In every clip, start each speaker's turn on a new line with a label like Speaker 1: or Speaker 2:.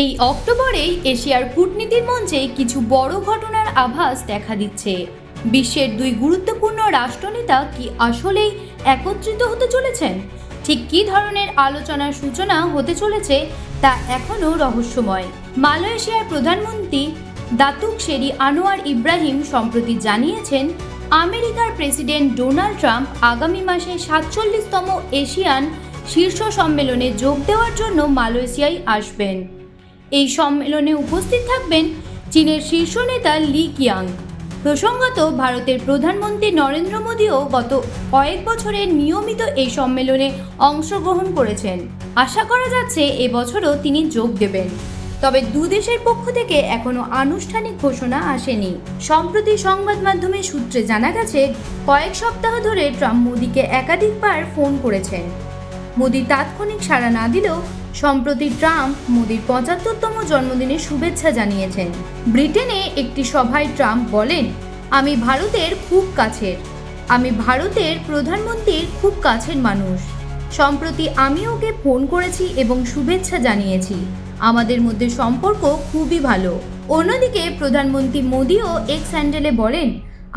Speaker 1: এই অক্টোবরেই এশিয়ার কূটনীতির মঞ্চে কিছু বড় ঘটনার আভাস দেখা দিচ্ছে। বিশ্বের দুই গুরুত্বপূর্ণ রাষ্ট্রনেতা কি আসলেই একত্রিত হতে চলেছেন? ঠিক কী ধরনের আলোচনার সূচনা হতে চলেছে তা এখনও রহস্যময়। মালয়েশিয়ার প্রধানমন্ত্রী দাতুক শেরি আনোয়ার ইব্রাহিম সম্প্রতি জানিয়েছেন, আমেরিকার প্রেসিডেন্ট ডোনাল্ড ট্রাম্প আগামী মাসে সাতচল্লিশতম এশিয়ান শীর্ষ সম্মেলনে যোগ দেওয়ার জন্য মালয়েশিয়ায় আসবেন। এই সম্মেলনে উপস্থিত থাকবেন চীনের শীর্ষ নেতা লি কিয়াং। প্রসঙ্গত, ভারতের প্রধানমন্ত্রী নরেন্দ্র মোদীও গত কয়েক বছরে নিয়মিত এই সম্মেলনে অংশগ্রহণ করেছেন। আশা করা যাচ্ছে, এবছরও তিনি যোগ দেবেন। তবে দুদেশের পক্ষ থেকে এখনও আনুষ্ঠানিক ঘোষণা আসেনি। সম্প্রতি সংবাদ মাধ্যমের সূত্রে জানা গেছে, কয়েক সপ্তাহ ধরে ট্রাম্প মোদীকে একাধিকবার ফোন করেছেন। মোদি তাৎক্ষণিক সাড়া না দিলেও সম্প্রতি ট্রাম্প মোদির পঁচাত্তরতম জন্মদিনে শুভেচ্ছা জানিয়েছেন। ব্রিটেনে একটি সভায় ট্রাম্প বলেন, আমি ভারতের খুব কাছের। আমি ভারতের প্রধানমন্ত্রীর খুব কাছের মানুষ। সম্প্রতি আমি ওকে ফোন করেছি এবং শুভেচ্ছা জানিয়েছি। আমাদের মধ্যে সম্পর্ক খুবই ভালো। অন্যদিকে প্রধানমন্ত্রী মোদিও এক্স হ্যান্ডেলে বলেন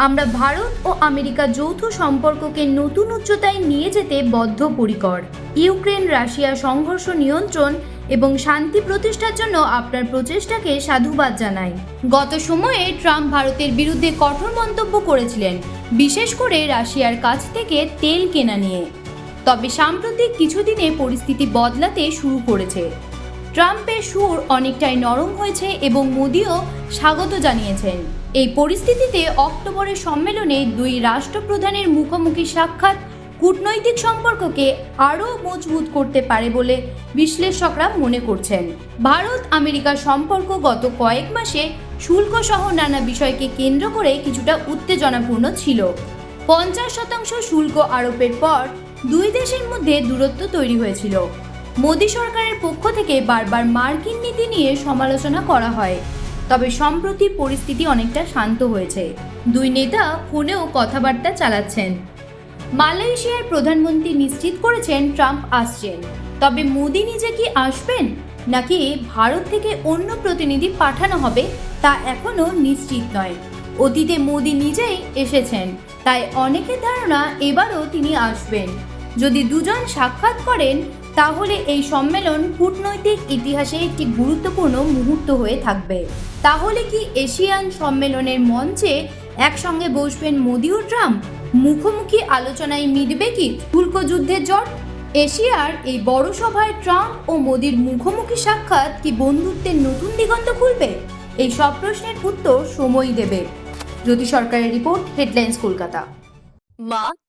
Speaker 1: আমরা ভারত ও আমেরিকা যৌথ সম্পর্ককে নতুন উচ্চতায় নিয়ে যেতে বদ্ধপরিকর। ইউক্রেন, রাশিয়া সংঘর্ষ নিয়ন্ত্রণ এবং শান্তি প্রতিষ্ঠার জন্য আপনার প্রচেষ্টাকে সাধুবাদ জানাই। গত সময়ে ট্রাম্প ভারতের বিরুদ্ধে কঠোর মন্তব্য করেছিলেন, বিশেষ করে রাশিয়ার কাছ থেকে তেল কেনা নিয়ে। তবে সাম্প্রতিক কিছুদিনে পরিস্থিতি বদলাতে শুরু করেছে। ট্রাম্পের সুর অনেকটাই নরম হয়েছে এবং মোদিও স্বাগত জানিয়েছেন। এই পরিস্থিতিতে অক্টোবরের সম্মেলনে দুই রাষ্ট্রপ্রধানের মুখোমুখি সাক্ষাৎ কূটনৈতিক সম্পর্ককে আরও মজবুত করতে পারে বলে বিশ্লেষকরা মনে করছেন। ভারত আমেরিকার সম্পর্ক গত কয়েক মাসে শুল্ক সহ নানা বিষয়কে কেন্দ্র করে কিছুটা উত্তেজনাপূর্ণ ছিল। পঞ্চাশ শতাংশ শুল্ক আরোপের পর দুই দেশের মধ্যে দূরত্ব তৈরি হয়েছিল। মোদী সরকারের পক্ষ থেকে বারবার মার্কিন নীতি নিয়ে সমালোচনা করা হয়। তবে সম্প্রতি পরিস্থিতি অনেকটা শান্ত হয়েছে। দুই নেতা ফোনেও কথাবার্তা চালাচ্ছেন। মালয়েশিয়ার প্রধানমন্ত্রী নিশ্চিত করেছেন ট্রাম্প আসছেন। তবে মোদি নিজে কি আসবেন? নাকি ভারত থেকে অন্য প্রতিনিধি পাঠানো হবে তা এখনও নিশ্চিত নয়। অতীতে মোদি নিজেই এসেছেন, তাই অনেকের ধারণা এবারও তিনি আসবেন। যদি দুজন সাক্ষাৎ করেন তাহলে এই সম্মেলন কূটনৈতিক ইতিহাসে একটি গুরুত্বপূর্ণ মুহূর্ত হয়ে থাকবে। তাহলে কি এশিয়ান সম্মেলনের মঞ্চে একসঙ্গে বসবেন মোদি ও ট্রাম্প? মুখোমুখি আলোচনায় মিটবে কি শুল্ক যুদ্ধের জট? এশিয়ার এই বড় সভায় ট্রাম্প ও মোদির মুখোমুখি সাক্ষাৎ কি বন্ধুত্বের নতুন দিগন্ত খুলবে? এই সব প্রশ্নের উত্তর সময় দেবে। জ্যোতি সরকারের report headlines Kolkata.
Speaker 2: Ma,